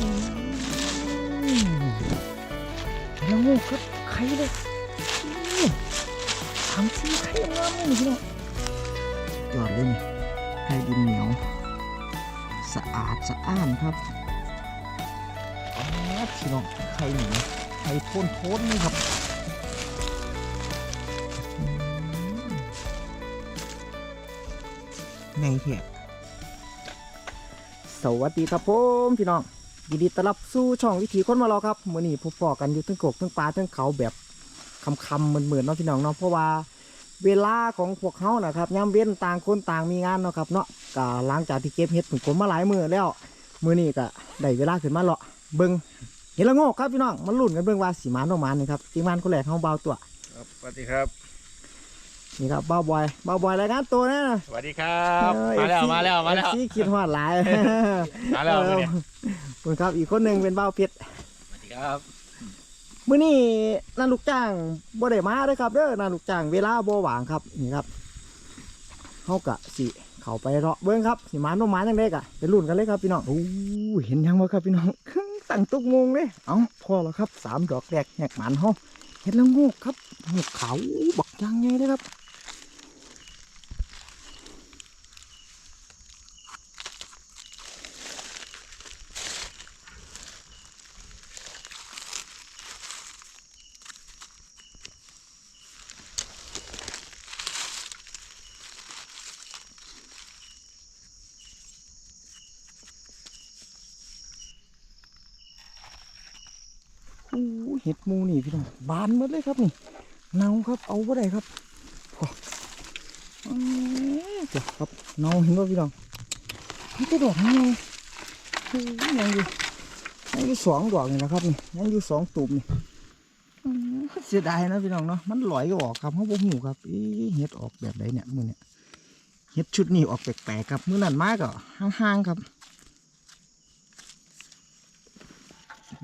อืมแล้วงูครับไข่เลยอู้ทำซีไข่งามเลยพี่น้องยอดเลยนี่ไข่ดินเหนียว สะอาดสะอ้านครับอ๋อพี่น้องไข่เหนียวไข่โทนโทนนี่ครับไงเพียสวัสดีครับผมพี่น้อง ยินดีต้อนรับสู่ช่องวิถีคนมารอครับมื่อนี้พบปอกันอยู่ทั้งกกทั้งปลาทั้งเขาแบบคำคำเหมือนๆเนาะพี่น้องเนาะเพราะว่าเวลาของพวกเขานะครับย่ำเว้นต่างคนต่างมีงานเนาะครับเนาะก็หลังจากที่เก็บเห็ดผมมาหลายมือแล้วมือนี้ก็ได้เวลาขึ้นมาเลาะเบิ้งเห็นละโงกครับพี่น้องมาลุ้นกันเบิ้งว่าสีมานโนมานนี่ครับทีมงานคนแรกเขาเบาตัวครับสวัสดีครับ นี่ครับเบาบอยเบาบอยรายงานตัวนะสวัสดีครับมาแล้วมาแล้วมาแล้วซีคิดฮอดหลายมาแล้วมาเนี่ยขอบคุณครับอีกคนหนึ่งเป็นเบาเพชรสวัสดีครับมื้อนี้นาลูกจ้างบ่ได้มาเด้อครับเด้อนาลูกจ้างเวลาบ่ว่างครับนี่ครับเฮากะสิเข้าไปเลาะเบิ่งครับสิมานโนมานจังได๋กะไปลุ้นกันเลยครับพี่น้องโอ้เห็นยังบ่ครับพี่น้องตั้งตุกงงเลยเอ้าพอแล้วครับสามดอกแรกแหกหมันเฮาเห็นแล้วงูกครับงูขาวบักยางใหญ่เลยครับ โอ้ เห็ดมูนี่พี่น้องบานหมดเลยครับนี่เน่าครับเอาบ่ได้ครับพอจ้าครับเน่าเห็นว่าพี่น้องนี่จะดอกนี่งโอ้ยยังอยู่ยังอยู่สองดอกนี่นะครับนี่ยังอยู่สองตุ่มนี่เสียดายนะพี่น้องเนาะมันลอยออกครับเขาบ่หูครับเห็ดออกแบบไหนเนี่ยมือเนี่ยเห็ดชุดนี้ออกแปลกๆครับมือนั่นมากก็ห่างๆครับ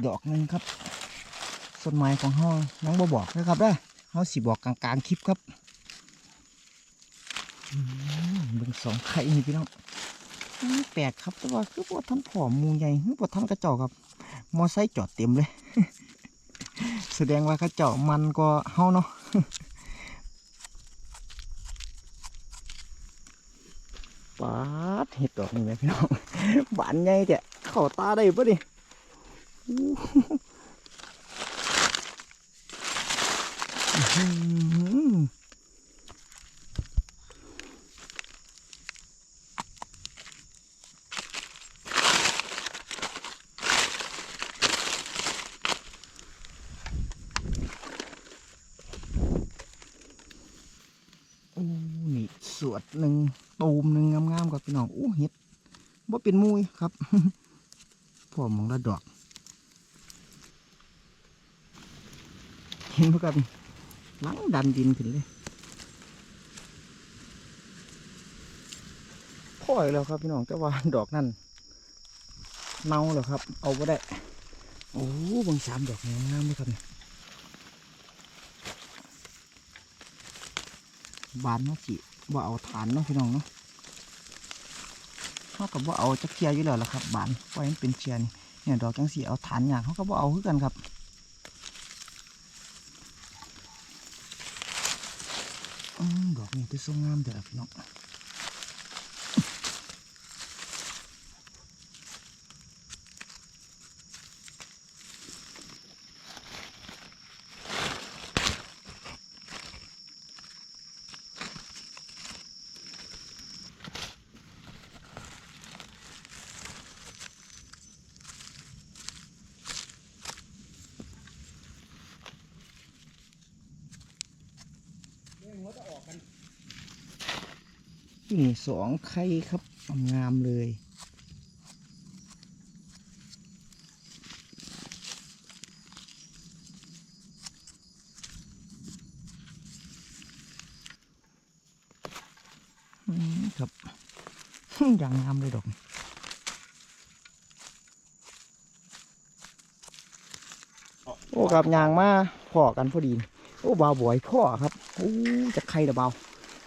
ดอกนึงครับ ต้นไม้ของเฮายังบ่บอกนะครับเด้อเฮาสิบอกกลางๆคลิปครับเบิ่งสองไข่นี่พี่น้องแปลกครับแต่ว่าคือบ่ทันผอมมูใหญ่คือบ่ทันกระจอกครับ มอไซค์จอดเต็มเลย แสดงว่ากระจาะมันก็เฮาเนาะปาดเห็ดดอกนี่แหมพี่น้องบานใหญ่แท้เข้าตาได้ปะดิอู้ อืมโอ้นี่ สวดหนึ่งตูมหนึ่งงามๆกับพี่น้องโอ้เห็ดว่าเป็นมุยครับพ่อมองละดอก เห็นพวกกัน หลังดันดินขึ้นเลยพ่อยแล้วครับพี่น้องแต่ว่าดอกนั่นเน่าแล้วครับ เอาไ่ได้โอ้บางสามดอกงามเลยครับนี่บานเนาะจิว่าเอาฐานเนาะพี่น้องเนาะเขากับว่าเอาจักเทียอยู่แล้วล่ะครับ บานปล่อยมันเป็นเชียนี่เนี่ยดอกจังสีเอาฐานอย่างเขาก็ว่าเอาคือกันครับ อื สวยงามเด้อพี่น้อง นี่สองไข่ครับงามๆเลยอืมครับอย่างงามเลยดอกนี่โอ้ครับยางมาพ่อกันพอดีนี่โอ้บาวบอยพ่อครับ โอ้จะใครเดาเบา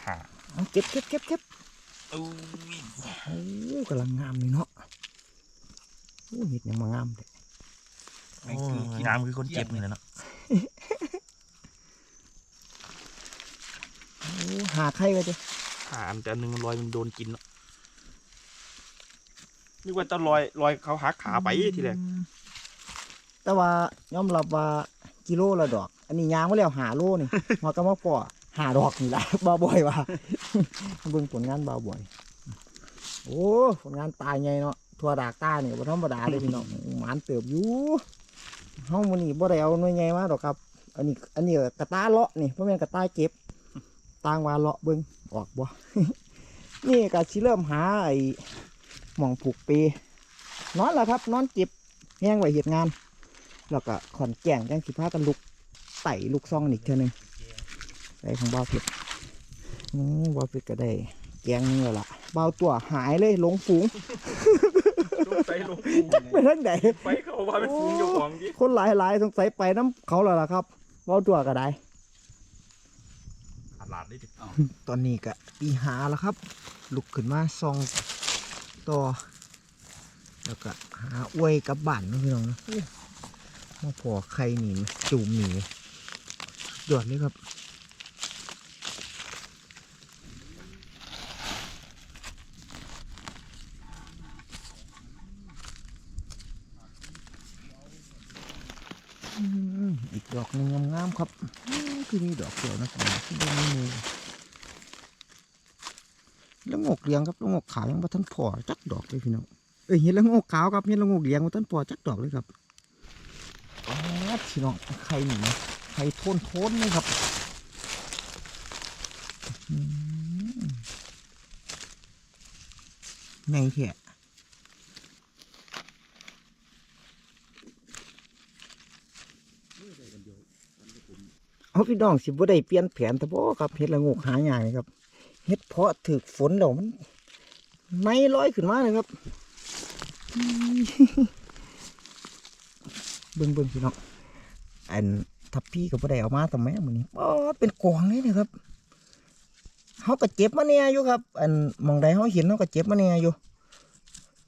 ค่ะเอาเก็บเก็บเก็บเก็บ อู้ยโอ้กำลังงามเลยเนาะโอ้เห็ดยังมางามเลยโอ้ยน้ำคือคนเจ็บนี่แหละเนาะโอ้หาไข่ก็จะหาอันแต่อันหนึงมันลอยมันโดนกินเนาะนึกว่าจะลอยลอยเขาหักขาไปทีแรกแต่ว่ายอมรับว่ากิโลละดอก อันนี้ยางมาแล้วหาโลนี่มากระมาพอ หาดอกนี่ละบ่าวบ่อยว่าเบิ่งผลงานบ่าวบ่อย โอ้ผลงานตายไงเนาะทัวดากตาเนี่ยบ่ธรรมดาเลยพี่น้องหมานเติบอยู่เฮามื้อนี้บ่ได้เอาหน่วยใหญ่มาดอกครับ อันนี้ อันนี้กระตาเลาะนี่บ่แม่นกระตาเก็บต่างว่าเลาะเบิ่งออกบ่นี่ก็สิเริ่มหาไอ้หม่องผูกเปนอนแล้วครับ นอนเก็บแห้งไว้เฮ็ดงาน แล้วก็ขอนแก่งจังสิพากันลุกไต่ลูกซองอีกเท่านึง ได้ของบ่าวเพชรอืมบ่าวเพชรก็ได้แกงนึงแล้วล่ะบ่าวตัวหายเลยหลงฝูงลงไปลงไปทางไหนไปเขาว่าเป็นฟูงเจ้าของดิคนหลายหลายๆสงสัยไปน้ำเขาแล้วล่ะครับบ่าวตัวก็ได้ขาดหลาดได้ดิตอนนี้ก็ปีหาแล้วครับ ลุกขึ้นมาซองต่อแล้วก็หาอวยกลับบ้านเนาะพี่น้องเนาะโอ้มาพอใครหนีจูมหนียอดเลยครับ อืมอีกดอกหนึงงามๆ ครับอืมคือมีดอกเดียวนะครับที่บนมือแล้วงอกเลียงครับแล้วงอกขาวยังบ่ทันพอจักดอกเลยพี่น้องเอ้ยเห็นแล้วงอกขาวครับเห็นแล้วงอกเลียงบ่ทันพอจักดอกเลยครับอ๋อพี่น้องไข่หนีไข่โทนทนๆเลยครับในแท้ เอาพี่น้องสิบ่ได้เปลี่ยนแผนแต่บ่ครับเฮ็ดละงกหายากนี่ครับเฮ็ดเพาะถึกฝนแล้วมันไม่ลอยขึ้นมาเลยครับเบิ่งเบิ่งพี่น้องอันทับพี่ก็บ่ได้เอามาแต่แม่มื้อนี้ป๊อเป็นกองเลยนะครับเฮาก็เจ็บมาแน่อยู่ครับ อันมองใดเฮาเห็นเฮาก็เจ็บมาแน่อยู่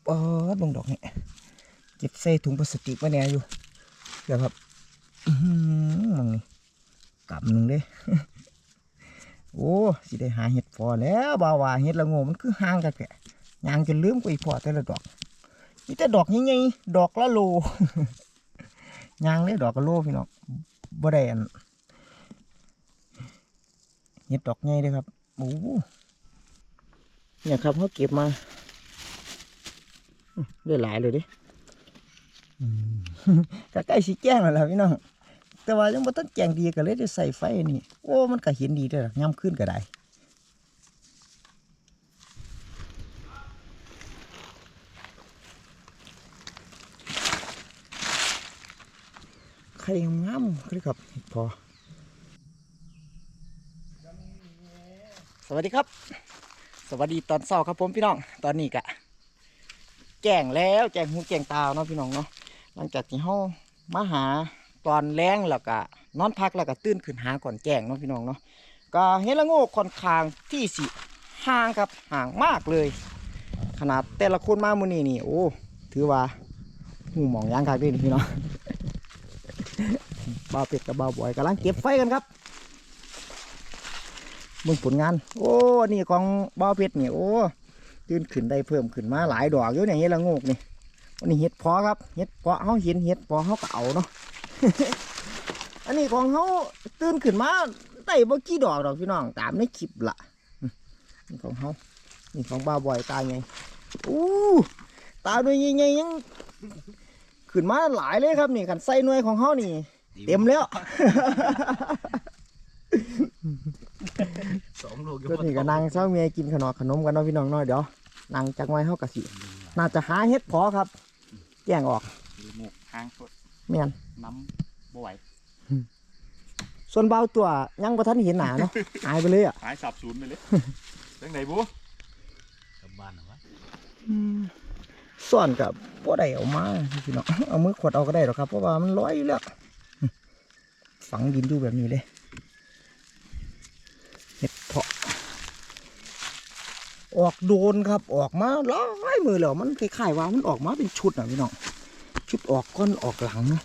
ป๊อดเบิ่งดอกนี่เจ็บใส่ถุงพลาสติกมาแน่อยู่เดี๋ยวครับมองนี้ กำหนึ่งเด้โอ้สิได้หาเห็ดพอแล้วบ่าวว่าเห็ดละโงมันคือห่างกันแกยางจนลืมกว่าอีพอแต่ละดอกมีแต่ดอกใหญ่ๆดอกละโลยางเลยดอกละโลพี่น้องบ่ได้อันเห็ดดอกใหญ่เลยครับโอ้เนี่ยครับเขาเก็บมาอื้อได้หลายเลยเดิอืมก็ใกล้สิแจ้งแล้วล่ะพี่น้อง แต่ว่ายังบ่ต้องแจงดีก็เลยได้ใส่ไฟนี่ โอ้ มันก็เห็นดีเด้อย่ำขึ้นก็ได้ไข่งามๆคือครับพอ สวัสดีครับ สวัสดีตอนเช้าครับผมพี่น้อง ตอนนี้กะแจ้งแล้วแจ้งหูแจ้งตาเนาะพี่น้องเนาะ หลังจากที่เฮามาหา ตอนแรงแล้วก็นอนพักแล้วก็ตื่นขึ้นหาก่อนแจ้งเนาะพี่น้องเนาะก็เห็นละโง่ค่อนข้างที่สิห่างครับห่างมากเลย ขนาดแต่ละคนมามือนี้นี่โอ้ถือว่าหูหมองย่างคักด้นี่พี่น้องบ่าวเป็ดกับบ่าวบอยกำลังเก็บไฟกันครับมึงผลงาน โอ้นี่ของบ่าวเป็ดนี่โอ้ตื่นขึ้นได้เพิ่มขึ้นมาหลายดอกอยู่เนี่ยเห็นละโงกนี่อันนี้เห็ดพอครับเห็ดพาะเขาเห็นเห็ดพอเขาก็เอาเนาะ อันนี้ของเขาตื่นขึ้นมาได้บ่กี่ดอกดอกพี่น้องตามในคลิปละอืมนี่ของเขานี่ของบ้าบอยตาไงอู้ตาด้วยใหญ่ๆยังขึ้นมาหลายเลยครับนี่กันใส่หน่วยของเขานี่ เต็มแล้วสองโลก็นี่ก็นั่งเช้าเมียกินขนมขนมกันเนาะพี่น้องเน้อยเดี๋ยวนั่งจักไว้เขากะสิน่าจะหาเห็ดเพอครับแจ้งออกหมูห้างสด เมียนน้ำบ่ไหวส่วนเบาตัวยังประทันเห็นหนาเนาะ หายไปเลยอะหายสับศูนย์ไปเลยจังไหนบุกลับบ้านเหรอวะส่วนกับบ่ได้เอามาพี่น้องเอามือขวดเอาก็ได้หรอกครับเพราะว่ามันลอยอยู่แล้วฝังดินอยู่แบบนี้เลยเห็ดเพาะโอ้ออกโดนครับออกมาหลายมือแล้วมันคล้ายๆว่ามันออกมาเป็นชุดอะพี่น้อง ชุดออกก้อนออกหลังนะ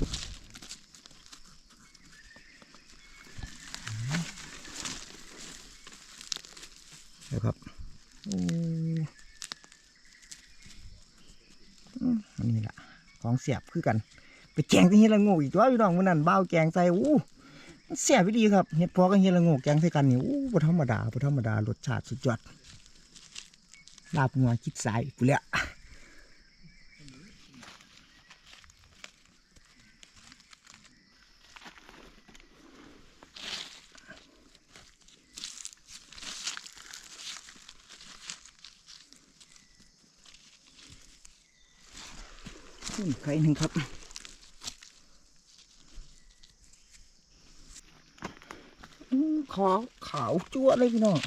เดี๋ยวครับอืออันนี้แหละของเสียบคือกัน ไปแกงที่เฮดละโงกอีกตัวพี่น้องวันนั้นบ้าแกงใส่อู้เสียบดีครับเฮ็ดพอกับเฮดละโงกแกงใส่กันนี่อู้บ่ธรรมดาบ่ธรรมดา รสชาติสุดยอดลาบงัวคิดสายปุเละ นี่ไข่หนึ่งครับ ขาวขาวจั่วเลยพี่น้อง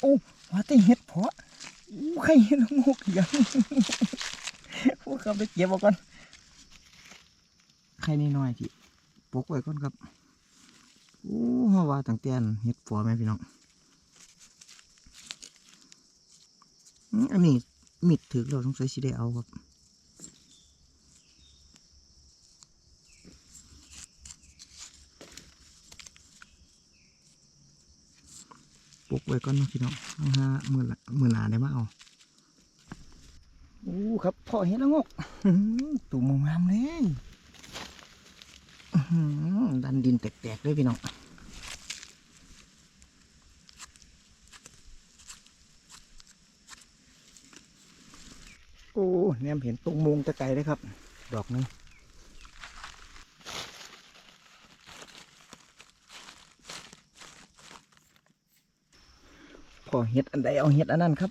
โอ้ว่าแต่เห็ดเพาะอู้ใครเห็ดละโงกยังพูดครับไปเก็บเอาก่อนใครนี่น้อยที่ปกไว้ก่อนครับโอ้ฮาว่าตั้งแต่นเห็ดปัวไหมพี่น้องอันนี้มิดถือเราต้องใส่สีได้เอาครับ ปลุกไว้ก่อนนะพี่น้องเอาหามือละมือหนาได้มาเอาโอ้ครับพ่อเห็นแล้วงกตุ่มงามเลยดันดินแตกๆเลยพี่น้องโอ้แนมเห็นตรงมุงตะไกลเลยครับ ดอกหนึง อเห็ดอันใดเอาเห็ดอันนั้นครับ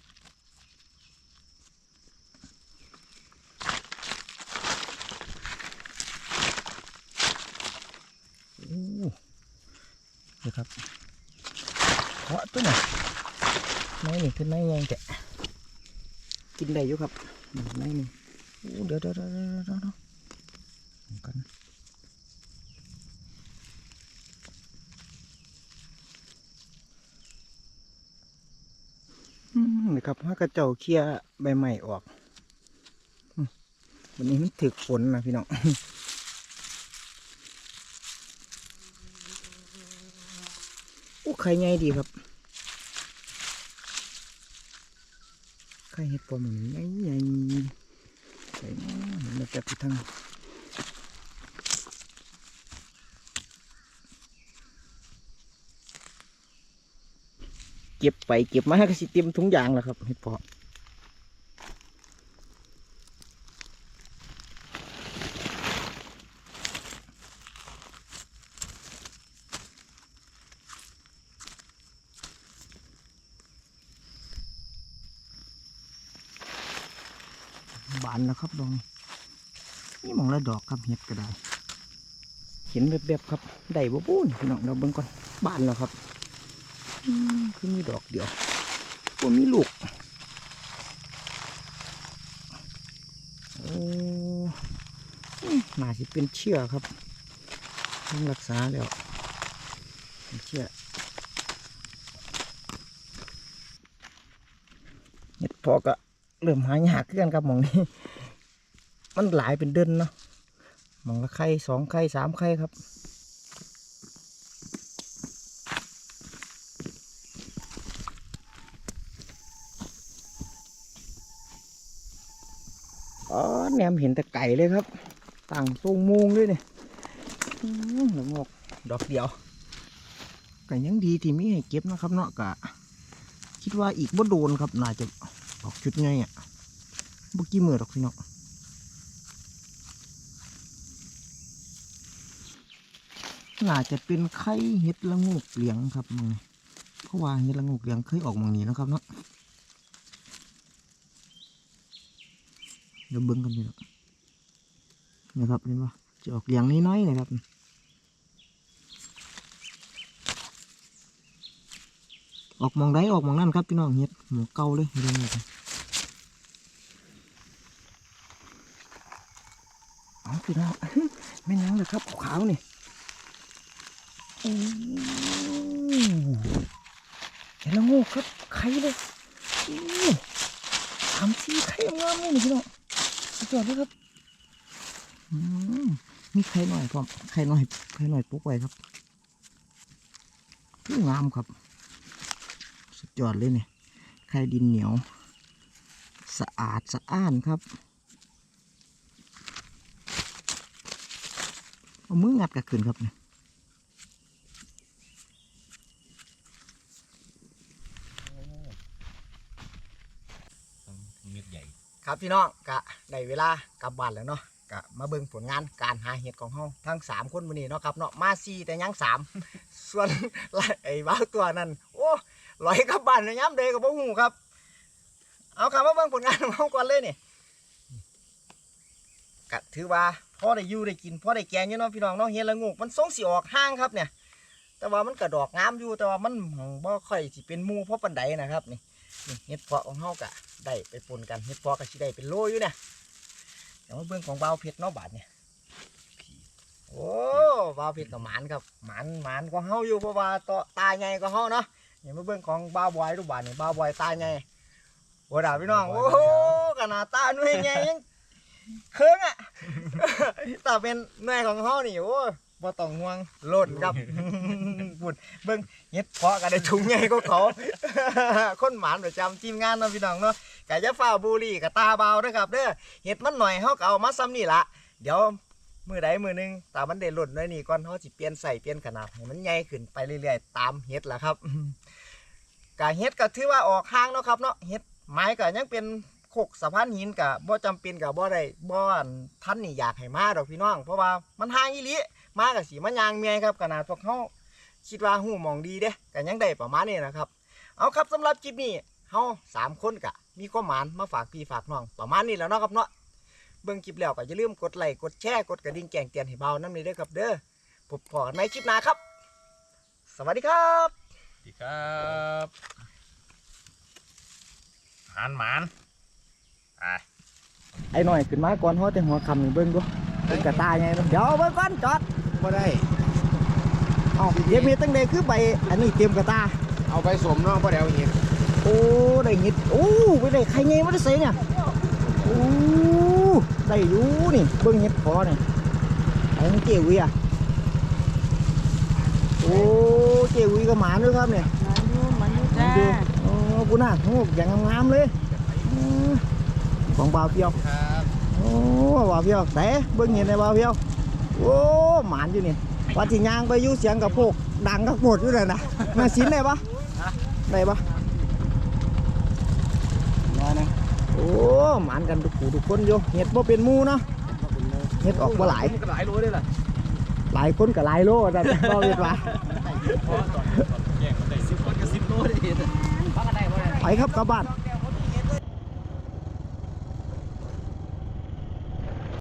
ดี๋ยวครับเพาะตัวไหนไม่นี่ขึ้นไม่ยังแต่กินได้อยู่ครับไม่นี่เดี๋ยวเดี๋ยวเดี๋ยวเดี๋ยวเดี๋ยวเดี๋ยวเอากันอืมนี่ ครับถ้ากระเจ้าเคลียใบใหม่ออก วันนี้มันถึกฝนนะพี่น้องโอ้ไข่ใหญ่ดีครับไข่เห็ดปอมใหญ่ใหญ่ใส่มาเห็นจับที่ทาง เก็บไปเก็บมาให้กระสิเต็มถุงยางแล้วครับเห็ดเพาะบานแล้วครับดองนี่มองละดอกครับเห็ดก็ได้เห็นแบบๆครับได้บ่ปูนพี่น้องเราเบิ่งก่อนบานแล้วครับ คือมีดอกเดียวว่ามีลูกโอ้อืมน่าจะเป็นเชื่อครับต้องรักษาแล้วเป็นเชื่อเห็ดพอก็เริ่มหายากขึ้นกันครับมองนี้ มันหลายเป็นเดินเนาะมองละไข่สองไข่สามไข่ครับ อ๋อแน มเห็นแต่ไก่เลยครับ ต่างทรงมุงด้วยเนี่ยหลงอกดอกเดียวก็ยังดีที่มีให้เก็บนะครับเนาะกะ คิดว่าอีกบ่โดนครับน่าจะออกชุดไงอะบ่กี่มือดอกพี่น้องน่าจะเป็นไข่เห็ดละงูกเหลียงครับมึงเพราะว่าเห็ดละงูกเหลียงเคยออกมองนี้นะครับเนาะ เดี๋ยวเบิ้งกันดีกว่านะครับเห็นปะจะออกอย่างน้อยๆนะครับออกมองได้ออกมองนั่นครับพี่น้องเฮ็ดหมูเกาเลยเรื่องนี้ครับเอาพี่น้องไม่นั่งเลยครับขาวๆนี่เห็นแล้วโง่ครับใครเลยอู้สามสี่ไข่งามเลยนี่พี่น้อง สุดยอดเลยครับอืมมีไข่หน่อยพร้อไข่หน่อยไข่หน่อยปุ๊กไว้ครับคืองามครับ สุดยอดเลยเนี่ยไข่ดินเหนียว สะอาดสะอ้านครับเอามืองัดกระขึ้นครับเนี่ย ต้องเม็ดใหญ่ ครับพี่น้องกะได้เวลากลับบ้านแล้วเนาะกะมาเบิ่งผลงานการหาเห็ดของเฮาทั้งสามคนวันนี้เนาะครับเนาะมาสี่แต่ยังสามส่วนไอ้บ้าวตัวนั้นโอ้ลอยกลับบ้านเลยย้ำเดยกับพ่หูครับ เอาครับมาเบิ่งผลงานของเฮาก่อนเลยนี่กะถือว่าพ่อได้อยู่ได้กินพ่อได้แกงอยู่เนาะพี่น้องเนาะเห็ดละงูกมันทรงสิออกห้างครับเนี่ยแต่ว่ามันกระดอกงามอยู่แต่ว่ามันบ่ค่อยสิเป็นหมูเพราะปันใดนะครับนี่นี่ เห็ดเพาะของเฮากะได้ไปปนกันเห็ดเพาะก็สิได้เป็นโลอยู่เนี่ยเดี๋ยวมาเบิ่งของบ่าวเพชรเนาะบาดเนี่ยโอ้บ่าวเพชรกับหมานครับหมานหมานก็เฮาอยู่เพราะว่าตอตาใหญ่ก็เฮาเนาะเดี๋ยวมาเบิ่งของบ่าวบอยดูบาดนี่บ่าวบอยตาใหญ่โอ้ดาพี่น้องโอ้โหขนาดตาหน่วยใหญ่ยังเคิงอะแต่เป็นหน่วยของเฮานี่โอ้บ่ต้องห่วงโลดครับ พูดเบิ่งเฮ็ดเพาะก็ได้ถุงใหญ่กว่าเขาคนหมานประจำทีมงานเนาะพี่น้องเนาะกะจะฟ้าบุรีกะตาเบาเด้อครับเด้อเฮ็ดมันหน่อยเฮาก็เอามาซ้ำนี่ละเดี๋ยวมือใดมือหนึงตามันได้หล่นหน่อยนี่ก่อนเฮาสิเปลี่ยนใส่เปลี่ยนขนาดให้มันใหญ่ขึ้นไปเรื่อยๆตามเฮ็ดล่ะครับกะเฮ็ดก็ถือว่าออกห่างเนาะครับเนาะเฮ็ดไม้ก็ยังเป็นโคกสะพานหินกะบ่จำเป็นกะบ่ได้บ่ท่านนี่อยากให้มาดอกพี่น้องเพราะว่ามันห่างอีหลีมาก็สิมันยางเมียครับขนาดพวกเฮา คิดว่าหูมองดีเด้กันยังได้ประมาณนี้นะครับ เอาครับสำหรับคลิปนี้เฮาสามคนกะ มีความหมานมาฝากพี่ฝากน้องประมาณนี้แล้วเนาะครับเนาะเบิ่งคลิปแล้วก็อย่าลืมกดไลค์กดแชร์กดกระดิ่งแจ้งเตือนให้เบาน้ำนี้ด้วยครับเด้อพบกันในคลิปหน้าครับ สวัสดีครับสวัสดีครับหานหมานอะไอ้หน่อยขึ้นมาก่อนเฮาแต่หัวคำนี่เบิ่งดูเป็นกระตายไงเดี๋ยวเบิ่งก่อนจอดบ่ได้ เอ้าเดี๋ยวมีตั้งใดคือใบอันนี้เตรียมกระตา เอาไปสวมเนาะบ่ได้เอาเห็ดโอ้ได้เห็ดโอ้ไปได้ใครไงมาได้ใส่เนี่ยโอ้ได้อยู่นี่เบิ่งเห็ดพอเนี่ยไอ้มันเกี่ยววิอะโอ้เกี่ยววิก็หมาด้วยครับเนี่ยมันอยู่มันอยู่จ้าดูโอ้กูน่าโอ้อย่างงามๆเลยอืมของบ่าวเพียวครับโอ้บ่าวเพียวแต่เบิ่งเห็นในบ่าวเพียวโอ้หมานอยู่นี่ ว่าที่ย่างไปอยู่เสียงกับพวกดังกับโปดอยู่เลยนะมาสินได้ปะได้ปะรอนะโอ้หมานกันทุกผู้ทุกคนอยู่เห็ดบ่เป็นหมูเนาะเห็ดออกบ่หลายก็หลายโลได้ล่ะหลายคนกับหลายโลแต่บ่เห็ดว่าเพราะตอนตอนแย่งมันได้สิบคนก็สิบโลได้เห็นไปครับกลับบ้านแ